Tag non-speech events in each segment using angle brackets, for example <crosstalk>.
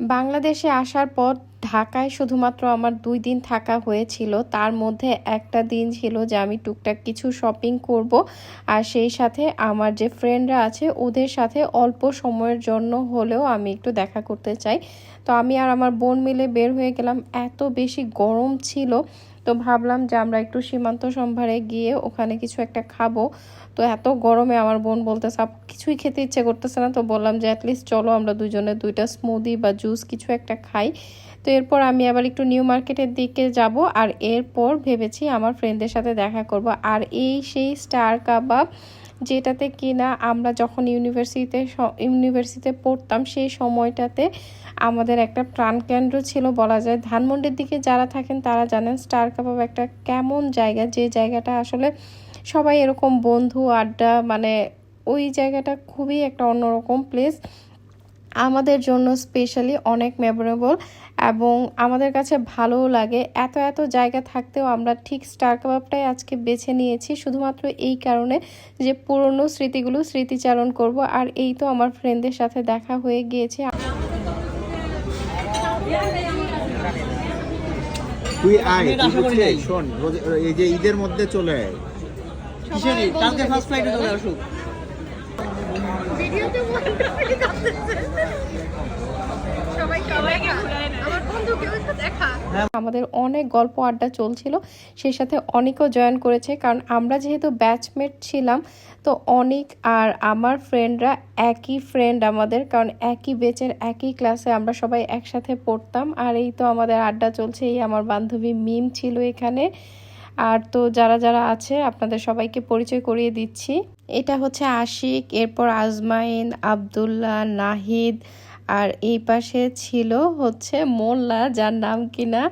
বাংলাদেশে আসার পর ঢাকায় শুধুমাত্র আমার দুই দিন থাকা হয়েছিল। তার মধ্যে একটা দিন ছিল যে আমি টুকটাক কিছু শপিং করব আর সেই সাথে আমার যে ফ্রেন্ডরা আছে, ওদের সাথে অল্প সময়ের জন্য হলেও আমি একটু দেখা করতে চাই। তো আমি আর আমার বোন মিলে বের হয়ে গেলাম। এত বেশি গরম ছিল তো ভাবলাম যে আমরা একটু সীমান্ত সম্ভারে গিয়ে ওখানে কিছু একটা খাব। তো এত গরমে আমার বোন বলতে সব কিছুই খেতে ইচ্ছে করতেছে না। তো বললাম যে অ্যাটলিস্ট চলো আমরা দুজনে দুইটা স্মুদি বা জুস কিছু একটা খাই। তো এরপর আমি আবার একটু নিউ মার্কেটের দিকে যাব আর এরপর ভেবেছি আমার ফ্রেন্ডদের সাথে দেখা করব। আর এই সেই স্টার কাবাব যেটাতে কিনা আমরা যখন ইউনিভার্সিটিতে ইউনিভার্সিটিতে পড়তাম, সেই সময়টাতে আমাদের একটা প্রাণকেন্দ্র ছিল বলা যায়। ধানমন্ডির দিকে যারা থাকেন তারা জানেন স্টার কাবাব একটা কেমন জায়গা। যে জায়গাটা আসলে সবাই এরকম বন্ধু, আড্ডা মানে ওই জায়গাটা খুবই একটা অন্যরকম প্লেস আমাদের জন্য স্পেশালি অনেক মেমোরেবল এবং আমাদের কাছে ভালোও লাগে। এত এত জায়গা থাকতেও আমরা ঠিক স্টার কাবাবটাই আজকে বেছে নিয়েছি। শুধুমাত্র এই কারণে যে পুরনো স্মৃতিগুলো স্মৃতিচারণ করব। আর এই তো আমার ফ্রেন্ডদের সাথে দেখা হয়ে গিয়েছে। তুই আয় তুই? শোন এই যে ঈদের মধ্যে চলে আয়। কালকে ফার্স্ট ফ্রাইডে চলে আসুক। আমাদের অনেক গল্প আড্ডা চলছিল, সেই সাথে অনেকও জয়েন করেছে, কারণ আমরা যেহেতু ব্যাচমেট ছিলাম, তো অনেক আর আমার ফ্রেন্ডরা একই ফ্রেন্ড আমাদের, কারণ একই বেচের একই ক্লাসে আমরা সবাই একসাথে পড়তাম, আর এই তো আমাদের আড্ডা চলছে, এই আমার বান্ধবী মিম ছিল এখানে। আর তো যারা যারা আছে, আপনাদের সবাইকে পরিচয় করিয়ে দিচ্ছি। এটা হচ্ছে আশিক, এরপর আজমাইন, আব্দুল্লাহ, নাহিদ আর এই পাশে ছিল হচ্ছে মোল্লা, যার নাম কিনা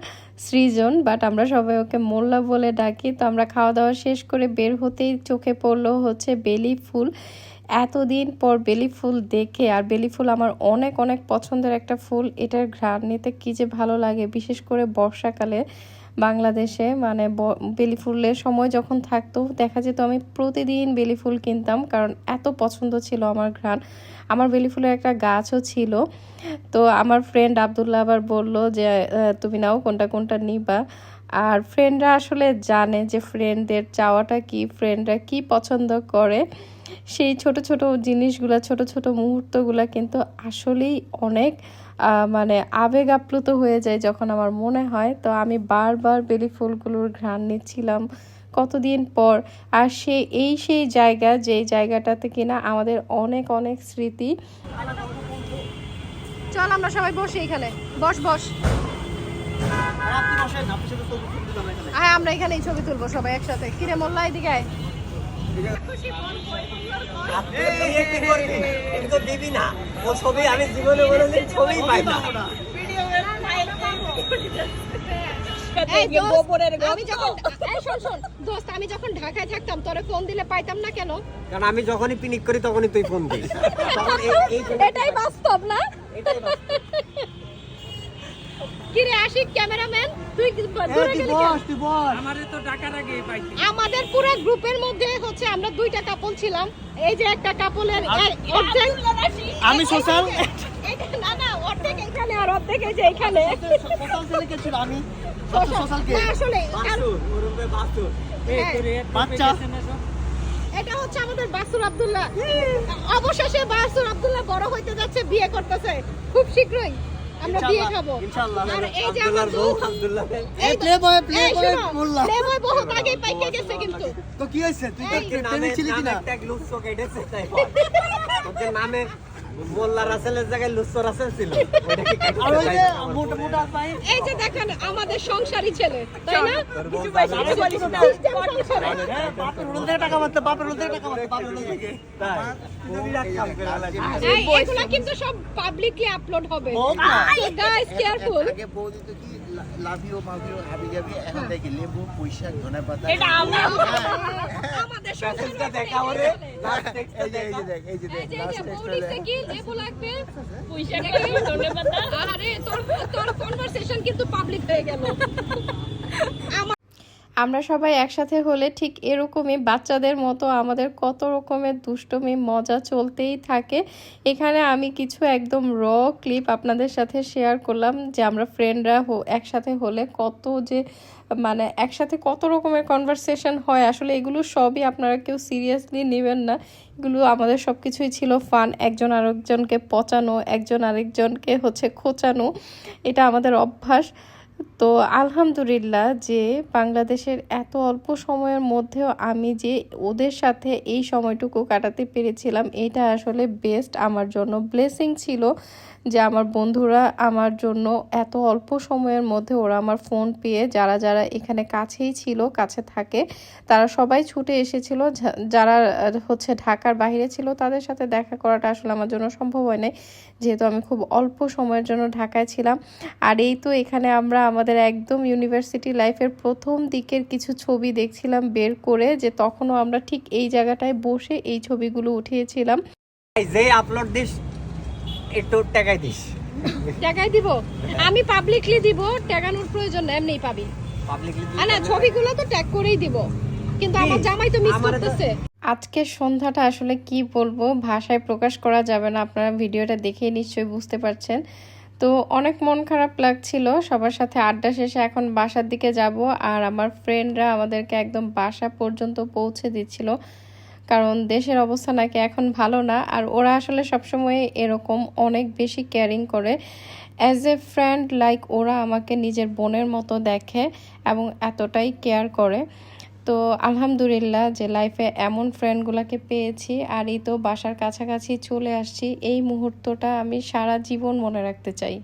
সৃজন বাট আমরা সবাই ওকে মোল্লা বলে ডাকি। তো আমরা খাওয়া দাওয়া শেষ করে বের হতেই চোখে পড়ল হচ্ছে বেলি ফুল। এতদিন পর বেলি ফুল দেখে, আর বেলি ফুল আমার অনেক অনেক পছন্দের একটা ফুল। এটার ঘ্রাণ নিতে কী যে ভালো লাগে, বিশেষ করে বর্ষাকালে। বাংলাদেশে মানে বেলি ফুলের সময় যখন থাকতো, দেখা যেত আমি প্রতিদিন বেলি ফুল কিনতাম, কারণ এত পছন্দ ছিল আমার ঘ্রাণ। আমার বেলি ফুলের একটা গাছও ছিল। তো আমার ফ্রেন্ড আবদুল্লাহ আবার বলল যে তুমি নাও কোনটা কোনটা নিবা? আর ফ্রেন্ডরা আসলে জানে যে ফ্রেন্ডদের চাওয়াটা কি ফ্রেন্ডরা কি পছন্দ করে। সেই ছোট ছোট জিনিসগুলা, ছোট ছোট মুহূর্তগুলা কিন্তু আসলেই অনেক মানে আবেগ আপ্লুত হয়ে যায় যখন আমার মনে হয়। তো আমি বারবার বেলি ফুলগুলোর ঘ্রাণ নিচ্ছিলাম কতদিন পর। আর সে এই সেই জায়গা যেই জায়গাটাতে কিনা আমাদের অনেক অনেক স্মৃতি। চল আমরা সবাই বসি এখানে। বস বস। হ্যাঁ আমরা এখানেই ছবি তুলবো সবাই একসাথে। কিরে মোল্লা এদিকে দিবি না ও ছবি আমি জীবনে ছবি পাই না দোস্ত, আমি যখন এই শোন শোন দোস্ত আমি যখন ঢাকায় থাকতাম তোরে ফোন দিলে পাইতাম না কেন? কারণ আমি যখনই পিনিক করি তখনই তুই ফোন দিস। <laughs> এটাই বাস্তব না? এটাই বাস্তব। কিরে আশিক ক্যামেরাম্যান? তুই কি- দূরে গেলি কেন? আমাদের পুরো গ্রুপের মধ্যে হচ্ছে আমরা দুইটা কাপল ছিলাম। এই যে একটা কাপলের অর্ধেক আমি সোশ্যাল না না অর্ধেক এখানে আর অর্ধেক এই যে এখানে। সোশ্যাল ছেলে কে ছিল আমি? সোশ্যাল কে? আসলে হ্যাঁ, বাচ্চা। এটা হচ্ছে আমাদের বাসুর আব্দুল্লাহ। অবশেষে বাসুর আব্দুল্লাহ বড় হইতে যাচ্ছে বিয়ে করতেছে। খুব শীঘ্রই। আমরা বিয়ে খাব। ইনশাআল্লাহ আর এই যে আমার এই playboy playboy Molla. Playboy বহুত আগে পাইকে গেছে কিন্তু। তো কি হয়েছে? তুই তো প্রেমিক ছিলি কিনা? ট্যাগ লুচ্ছো কেটেছে তাই নামে মোল্লা রাসেলের জায়গায় লুচ্ছো রাসেল ছিল। আমার এই যে দেখেন আমাদের সংসারী ছেলে তাই না। হ্যাঁ, এগুলা কিন্তু সব পাবলিকলি আপলোড হবে। গাইস কেয়ারফুল আগে বৌদি তো কি লাভিও মাভিও হাবি যাবি এখন দেখি লেবু পুঁইশাক ধনে পাতা। আমাদের মেসেজটা দেখা ওরে লাস্ট এই যে দেখ এই যে দেখ এই যে, যে, লাস্ট বউ লেবু লাগবে ধন্যবাদ আরে তোর তোর কনভারসেশন কিন্তু পাবলিক হয়ে গেল। আমরা সবাই একসাথে হলে ঠিক এরকমই বাচ্চাদের মতো আমাদের কত রকমের দুষ্টমি, মজা চলতেই থাকে। এখানে আমি কিছু একদম র ক্লিপ আপনাদের সাথে শেয়ার করলাম যে আমরা ফ্রেন্ডরা একসাথে হলে কত যে মানে একসাথে কত রকমের কনভারসেশন হয়। আসলে এগুলো সবই আপনারা কেউ সিরিয়াসলি নেবেন না। এগুলো আমাদের সব কিছুই ছিল ফান একজন আরেকজনকে পচানো, একজন আরেকজনকে হচ্ছে খোঁচানো। এটা আমাদের অভ্যাস। তো আলহামদুলিল্লাহ যে বাংলাদেশের এত অল্প সময়ের মধ্যেও আমি যে ওদের সাথে এই সময়টুকু কাটাতে পেরেছিলাম, এটা আসলে বেস্ট আমার জন্য ব্লেসিং ছিল। যে আমার বন্ধুরা আমার জন্য এত অল্প সময়ের মধ্যে ওরা আমার ফোন পেয়ে যারা যারা এখানে কাছেই ছিল, কাছে থাকে, তারা সবাই ছুটে এসেছিল। যারা হচ্ছে ঢাকার বাইরে ছিল তাদের সাথে দেখা করাটা আসলে আমার জন্য সম্ভব হয় নাই। যেহেতু আমি খুব অল্প সময়ের জন্য ঢাকায় ছিলাম। আর এই তো এখানে আমরা আমাদের একদম ইউনিভার্সিটি লাইফের প্রথম দিকের কিছু ছবি দেখছিলাম বের করে যে তখনও আমরা ঠিক এই জায়গাটায় বসে এই ছবিগুলো উঠিয়েছিলাম। যে আপলোড দিস একটু টাকাই দিস। টাকায় দিব? আমি পাবলিকলি দিব টাকানোর প্রয়োজন নেই এমনিই পাবি। পাবলিকলি না ছবিগুলো তো ট্যাগ করেই দিব। কিন্তু আমার জামাই তো মিস করতেছে। আজকের সন্ধ্যাটা আসলে কি বলব ভাষায় প্রকাশ করা যাবে না আপনারা ভিডিওটা দেখেই নিশ্চয়ই বুঝতে পারছেন। তো অনেক মন খারাপ লাগছিল সবার সাথে আড্ডা শেষে এখন বাসার দিকে যাব আর আমার ফ্রেন্ডরা আমাদেরকে একদম বাসা পর্যন্ত পৌঁছে দিচ্ছিল। কারণ দেশের অবস্থা নাকি এখন ভালো না, আর ওরা আসলে সবসময় এরকম অনেক বেশি কেয়ারিং করে। অ্যাজ এ ফ্রেন্ড লাইক ওরা আমাকে নিজের বোনের মতো দেখে এবং এতটাই কেয়ার করে। তো আলহামদুলিল্লাহ যে লাইফে এমন ফ্রেন্ডগুলোকে পেয়েছি, আর এই তো বাসার কাছাকাছি চলে আসছি, এই মুহূর্তটা আমি সারা জীবন মনে রাখতে চাই।